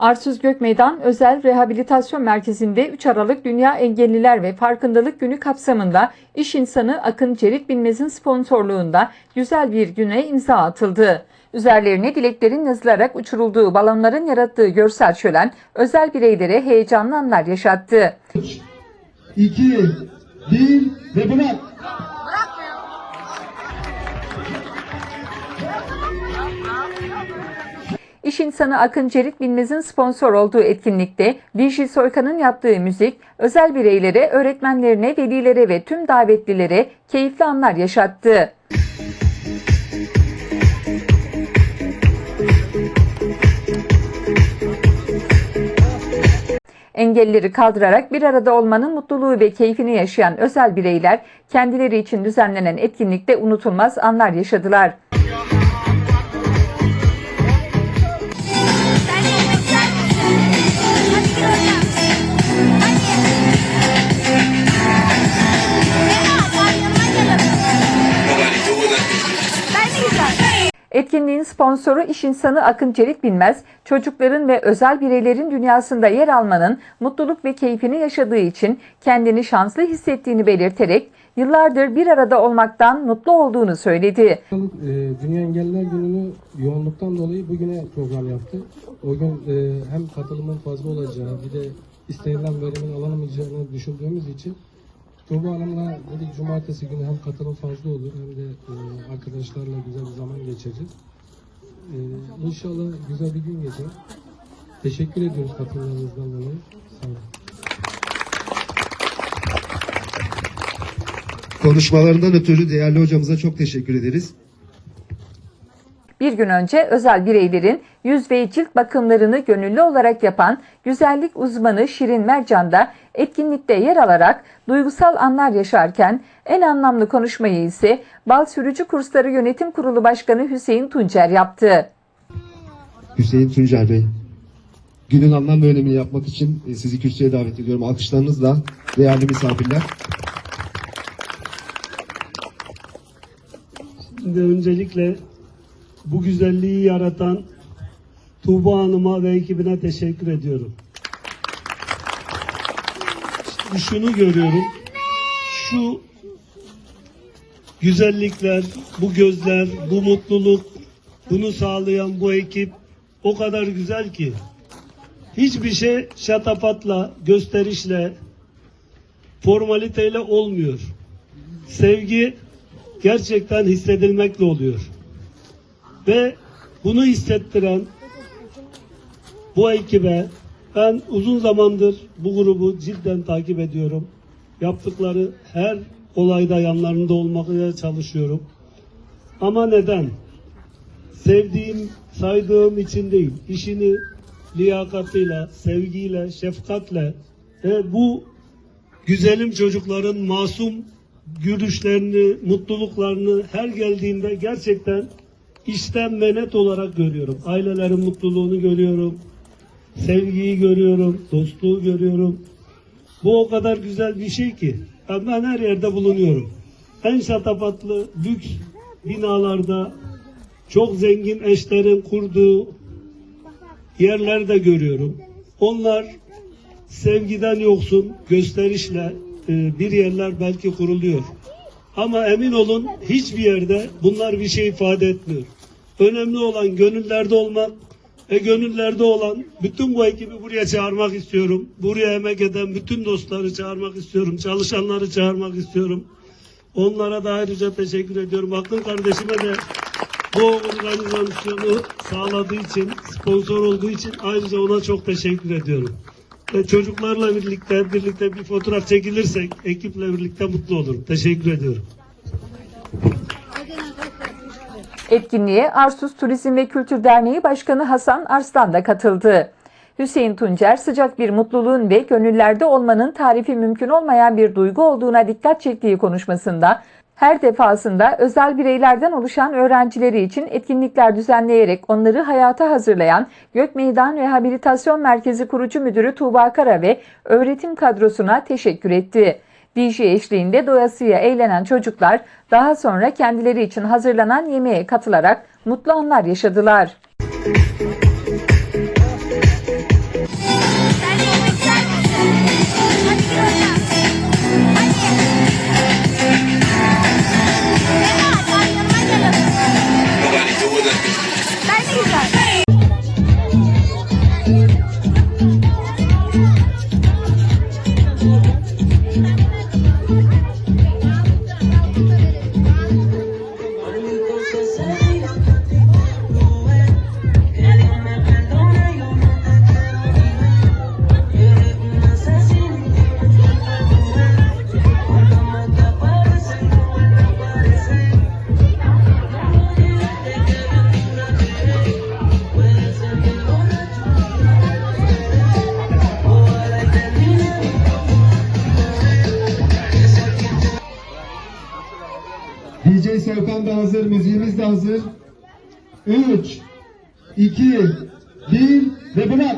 Arsuz Gökmeydan Özel Rehabilitasyon Merkezi'nde 3 Aralık Dünya Engelliler ve Farkındalık Günü kapsamında iş insanı Akın Cerit Bilmez'in sponsorluğunda güzel bir güne imza atıldı. Üzerlerine dileklerin yazılarak uçurulduğu balonların yarattığı görsel şölen özel bireylere heyecanlı anlar yaşattı. 2, 1 ve bırak. İş insanı Akın Cerit Bilmez'in sponsor olduğu etkinlikte DJ Soykan'ın yaptığı müzik özel bireylere, öğretmenlerine, velilere ve tüm davetlilere keyifli anlar yaşattı. Engelleri kaldırarak bir arada olmanın mutluluğu ve keyfini yaşayan özel bireyler kendileri için düzenlenen etkinlikte unutulmaz anlar yaşadılar. Etkinliğin sponsoru iş insanı Akın Çelik Bilmez, çocukların ve özel bireylerin dünyasında yer almanın mutluluk ve keyfini yaşadığı için kendini şanslı hissettiğini belirterek yıllardır bir arada olmaktan mutlu olduğunu söyledi. E, Dünya Engelliler Günü'nü yoğunluktan dolayı bugüne program yaptı. O gün e, hem katılımın fazla olacağı bir de istenilen verimin alınamayacağını düşündüğümüz için Tuğba Hanım'la dedik cumartesi günü hem katılım fazla olur hem de e, arkadaşlarla güzel bir zaman geçireceğiz. E, inşallah güzel bir gün geçer. Teşekkür ediyoruz katılımlarınızdan dolayı. Sağ olun. Konuşmalarından ötürü değerli hocamıza çok teşekkür ederiz. Bir gün önce özel bireylerin yüz ve cilt bakımlarını gönüllü olarak yapan güzellik uzmanı Şirin Mercan da etkinlikte yer alarak duygusal anlar yaşarken en anlamlı konuşmayı ise Bal Sürücü Kursları Yönetim Kurulu Başkanı Hüseyin Tuncer yaptı. Hüseyin Tuncer Bey. Günün anlam ve önemini yapmak için e, sizi kürsüye davet ediyorum. Alkışlarınızla değerli misafirler. Şimdi öncelikle bu güzelliği yaratan Tuğba Hanım'a ve ekibine teşekkür ediyorum. Şimdi şunu görüyorum. Şu güzellikler, bu gözler, bu mutluluk, bunu sağlayan bu ekip o kadar güzel ki hiçbir şey şatafatla, gösterişle, formaliteyle olmuyor. Sevgi gerçekten hissedilmekle oluyor. Ve bunu hissettiren bu ekibe ben uzun zamandır bu grubu cidden takip ediyorum. Yaptıkları her olayda yanlarında olmaya çalışıyorum. Ama neden? Sevdiğim, saydığım için değil, işini liyakatıyla, sevgiyle, şefkatle ve bu güzelim çocukların masum gülüşlerini, mutluluklarını her geldiğimde gerçekten içten ve net olarak görüyorum. Ailelerin mutluluğunu görüyorum. Sevgiyi görüyorum, dostluğu görüyorum. Bu o kadar güzel bir şey ki ben her yerde bulunuyorum. En şatafatlı lüks binalarda çok zengin eşlerin kurduğu yerlerde görüyorum. Onlar sevgiden yoksun gösterişle e, bir yerler belki kuruluyor. Ama emin olun hiçbir yerde bunlar bir şey ifade etmiyor. Önemli olan gönüllerde olmak ve gönüllerde olan bütün bu ekibi buraya çağırmak istiyorum. Buraya emek eden bütün dostları çağırmak istiyorum. Çalışanları çağırmak istiyorum. Onlara da ayrıca teşekkür ediyorum. Akın kardeşime de bu organizasyonu sağladığı için, sponsor olduğu için ayrıca ona çok teşekkür ediyorum. Çocuklarla birlikte birlikte bir fotoğraf çekilirsek ekiple birlikte mutlu olurum. Teşekkür ediyorum. Etkinliğe Arsuz Turizm ve Kültür Derneği Başkanı Hasan Arslan da katıldı. Hüseyin Tuncer sıcak bir mutluluğun ve gönüllerde olmanın tarifi mümkün olmayan bir duygu olduğuna dikkat çektiği konuşmasında her defasında özel bireylerden oluşan öğrencileri için etkinlikler düzenleyerek onları hayata hazırlayan Gökmeydan Rehabilitasyon Merkezi kurucu müdürü Tuğba Kara ve öğretim kadrosuna teşekkür etti. DJ eşliğinde doyasıya eğlenen çocuklar daha sonra kendileri için hazırlanan yemeğe katılarak mutlu anlar yaşadılar. Sevkan da hazır, müziğimiz de hazır. 3, 2, 1 ve bırak.